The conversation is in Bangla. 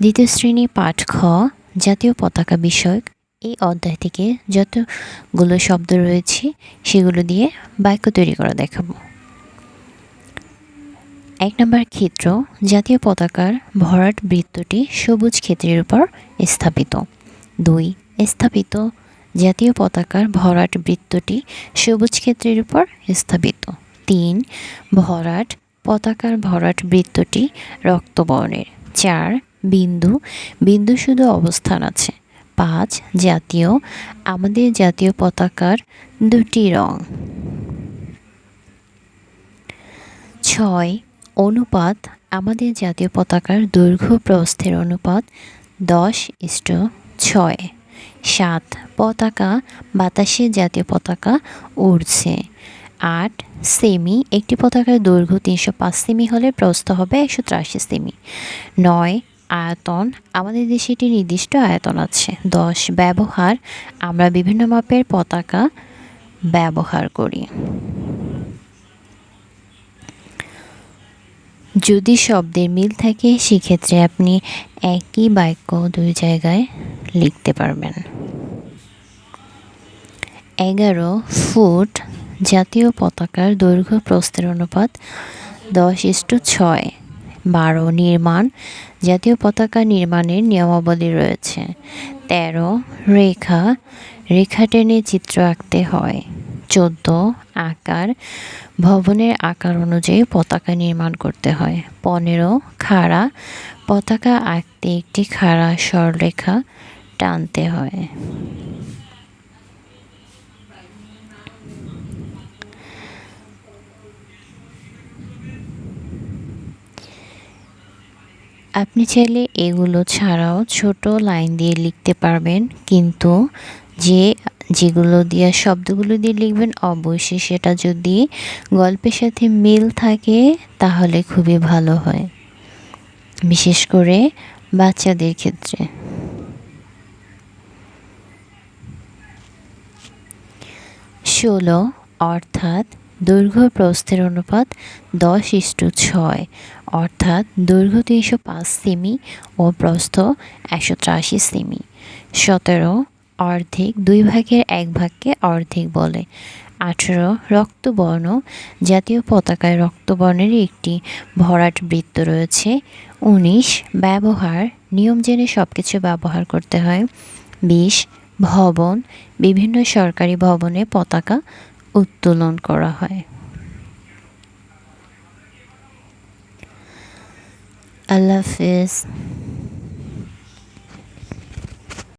দ্বিতীয় শ্রেণি পাঠ খ, জাতীয় পতাকা বিষয়ক। এই অধ্যায় থেকে যতগুলো শব্দ রয়েছে, সেগুলো দিয়ে বাক্য তৈরি করা দেখাবো। এক নম্বর ক্ষেত্র, জাতীয় পতাকার ভরাট বৃত্তটি সবুজ ক্ষেত্রের উপর স্থাপিত। দুই, স্থাপিত জাতীয় পতাকার ভরাট বৃত্তটি সবুজ ক্ষেত্রের উপর স্থাপিত। তিন, ভরাট পতাকার ভরাট বৃত্তটি রক্তবর্ণের। চার বিন্দু। বিন্দু শুধু অবস্থান আছে। পাঁচ, জাতীয়। আমাদের জাতীয় পতাকার দুটি রং। ছয়, অনুপাত। আমাদের জাতীয় পতাকার দৈর্ঘ্য প্রস্থের অনুপাত দশ ইষ্ট ছয়। সাত, পতাকা। বাতাসে জাতীয় পতাকা উড়ছে। আট, সেমি। একটি পতাকার দৈর্ঘ্য তিনশো পাঁচ সেমি হলে প্রস্থ হবে একশো সেমি। নয় আয়তন, আমাদের দেশে একটি নির্দিষ্ট আয়তন আছে। দশ, ব্যবহার। আমরা বিভিন্ন মাপের পতাকা ব্যবহার করি। যদি শব্দের মিল থাকে, সেক্ষেত্রে আপনি একই বাক্য দুই জায়গায় লিখতে পারবেন। এগারো, ফুট, জাতীয় পতাকার দৈর্ঘ্য প্রস্থের অনুপাত দশ ইস্টু ছয়। বারো নির্মাণ, জাতীয় পতাকা নির্মাণের নিয়মাবলী রয়েছে। তেরো রেখা রেখা টেনে চিত্র আঁকতে হয়। চোদ্দ আকার, ভবনের আকার অনুযায়ী পতাকা নির্মাণ করতে হয়। পনেরো খাড়া, পতাকা আঁকতে একটি খাড়া সরলেখা টানতে হয়। আপনি চাইলে এগুলো ছাড়াও ছোট লাইন দিয়ে লিখতে পারবেন, কিন্তু যে, যেগুলো দিয়ে, শব্দগুলো দিয়ে লিখবেন, অবশ্যই সেটা যদি গল্পের সাথে মিল থাকে, তাহলে খুবই ভালো হয়। বিশেষ করে বাচ্চাদের ক্ষেত্রে। ষোলো, অর্থাৎ দৈর্ঘ্য প্রস্থের অনুপাত দশ ইস্টু ছয়। অর্থাৎ দৈর্ঘ্য তিনশো পাঁচ সেমি ও প্রস্থ একশো ত্রাশি সেমি। সতেরো অর্ধেক দুই ভাগের এক ভাগকে অর্ধেক বলে। আঠেরো রক্তবর্ণ, জাতীয় পতাকায় রক্তবর্ণের একটি ভরাট বৃত্ত রয়েছে। উনিশ ব্যবহার, নিয়ম জেনে সব কিছু ব্যবহার করতে হয়। বিশ ভবন, বিভিন্ন সরকারি ভবনে পতাকা উত্তোলন করা হয়। আল্লাহ হাফিজ